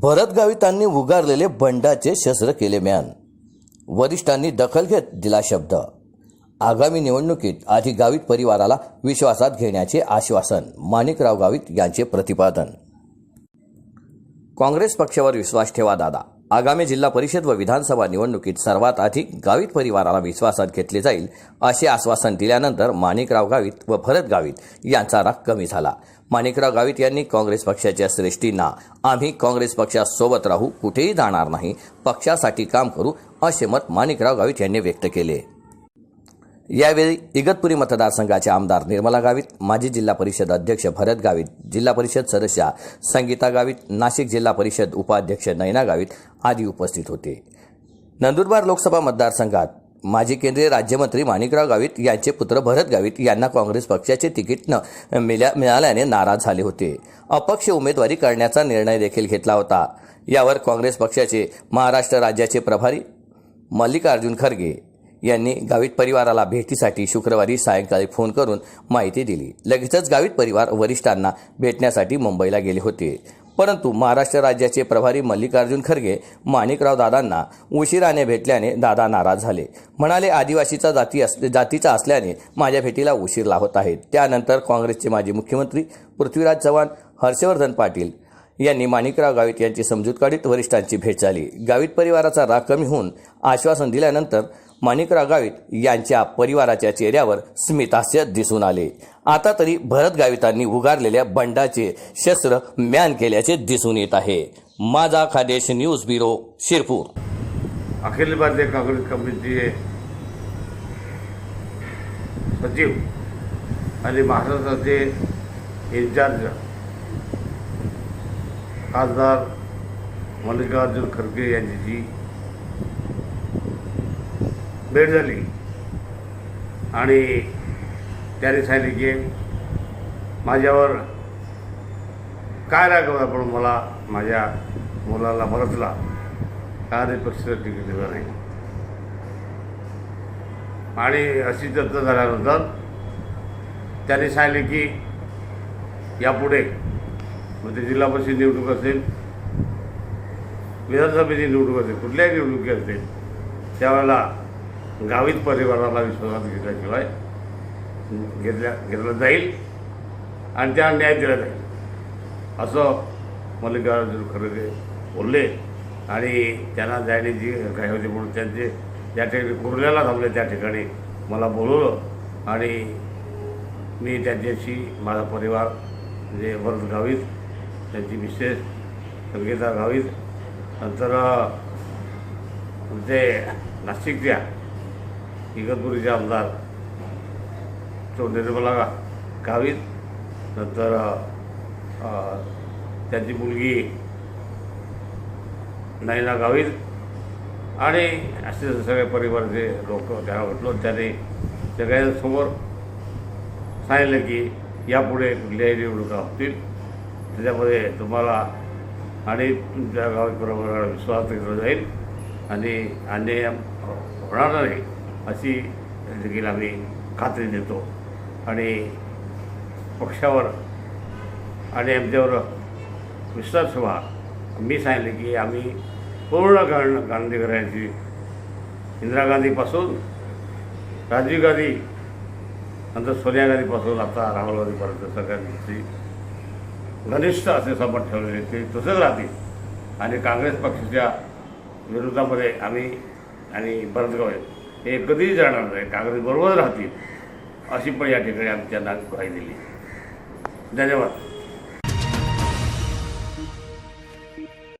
भरत गावितांनी उगारलेले बंडाचे शस्त्र केले म्यान. वरिष्ठांनी दखल घेत दिला शब्द. आगामी निवडणुकीत आधी गावित परिवाराला विश्वासात घेण्याचे आश्वासन माणिकराव गावित यांचे प्रतिपादन. काँग्रेस पक्षावर विश्वास ठेवा दादा. आगामी जिल्हा परिषद व विधानसभा निवडणुकीत सर्वात आधी गावित परिवाराला विश्वासात घेतले जाईल असे आश्वासन दिल्यानंतर माणिकराव गावित व भरत गावित यांचा राग कमी झाला. माणिकराव गावित यांनी काँग्रेस पक्षाच्या श्रेष्ठींना आम्ही काँग्रेस पक्षासोबत राहू कुठेही जाणार नाही पक्षासाठी काम करू असे मत माणिकराव गावित यांनी व्यक्त केले. यावेळी इगतपुरी मतदारसंघाचे आमदार निर्मला गावित माजी जिल्हा परिषद अध्यक्ष भरत गावित जिल्हा परिषद सदस्या संगीता गावित नाशिक जिल्हा परिषद उपाध्यक्ष नयना गावित आदी उपस्थित होते. नंदुरबार लोकसभा मतदारसंघात माजी केंद्रीय राज्यमंत्री माणिकराव गावित यांचे पुत्र भरत गावित यांना काँग्रेस पक्षाचे तिकीट न मिल्या मिळाल्याने नाराज झाले होते. अपक्ष उमेदवारी करण्याचा निर्णय देखील घेतला होता. यावर काँग्रेस पक्षाचे महाराष्ट्र राज्याचे प्रभारी मल्लिकार्जुन खरगे यांनी गावित परिवाराला भेटीसाठी शुक्रवारी सायंकाळी फोन करून माहिती दिली. लगेचच गावित परिवार वरिष्ठांना भेटण्यासाठी मुंबईला गेले होते. परंतु महाराष्ट्र राज्याचे प्रभारी मल्लिकार्जुन खरगे माणिकराव दादांना उशिराने भेटल्याने दादा नाराज झाले. म्हणाले आदिवासीचा जाती अस जातीचा असल्याने माझ्या भेटीला उशीर लावत आहेत. त्यानंतर काँग्रेसचे माजी मुख्यमंत्री पृथ्वीराज चव्हाण हर्षवर्धन पाटील यांनी माणिकराव गावित यांची समजूत काढीत वरिष्ठांची भेट झाली. गावित परिवाराचा राग कमी होऊन आश्वासन दिल्यानंतर माणिकराव गावित यांच्या परिवाराच्या चेहऱ्यावर स्मितास्य दिसून आले. आता तरी भरत गावितांनी उगारलेल्या बंडाचे शस्त्र म्यान केल्याचे दिसून येत आहे. माझा खादेश न्यूज ब्युरो शिरपूर. अखिल भारतीय काँग्रेस कमिटीचे सचिव आणि महाराष्ट्राचे इन्चार्ज खासदार मल्लिकार्जुन खरगे यांची जी भेट झाली आणि त्याने सांगितले की माझ्यावर काय राग पण मला माझ्या मुलाला भरतला कार्य पक्षाचं तिकीट दिलं नाही. आणि अशी चर्चा झाल्यानंतर त्यांनी सांगितले की यापुढे म्हणजे जिल्हा परिषद निवडणूक असेल विधानसभेची निवडणूक असेल कुठल्याही निवडणुकी असेल त्यावेळेला गावित परिवाराला विश्वासात घेतल्याशिवाय घेतल्या घेतलं जाईल आणि त्या न्याय दिला जाईल. असं मल्लिकार्जुन खरगे बोलले आणि त्यांना जाण्याची काही होती म्हणून त्यांचे ज्या ठिकाणी कुर्ल्याला थांबले त्या ठिकाणी मला बोलवलं आणि मी त्यांच्याशी माझा परिवार म्हणजे भरत गावीत त्यांची विशेष संगीता गावीत. नंतर आमचे नाशिकच्या इगतपुरीचे आमदार तो निर्मला गावीत. नंतर त्यांची मुलगी नयना गावीत. आणि असे सगळे परिवाराचे लोक त्याला म्हटलो त्याने सगळ्यांसमोर सांगितलं की यापुढे कुठल्याही निवडणुका होतील. त्याच्यामध्ये तुम्हाला आणि तुमच्या गावात विश्वास घेतला जाईल आणि अन्याय होणार नाही अशी देखील आम्ही खात्री देतो. आणि पक्षावर आणि आमच्यावर विश्वास ठेवा. मी सांगितले की आम्ही पूर्ण गां गांधीकरांची इंदिरा गांधीपासून राजीव गांधी नंतर सोनिया गांधीपासून आता राहुल गांधीपर्यंत सगळ्यांची घनिष्ठ असे संबंध ठेवलेले ते तसंच राहतील. आणि काँग्रेस पक्षाच्या विरोधामध्ये आम्ही आणि भरतगाव हे कधीही जाणार नाही. काँग्रेसबरोबर राहतील अशी पण या ठिकाणी आमच्या नाग दिली. धन्यवाद.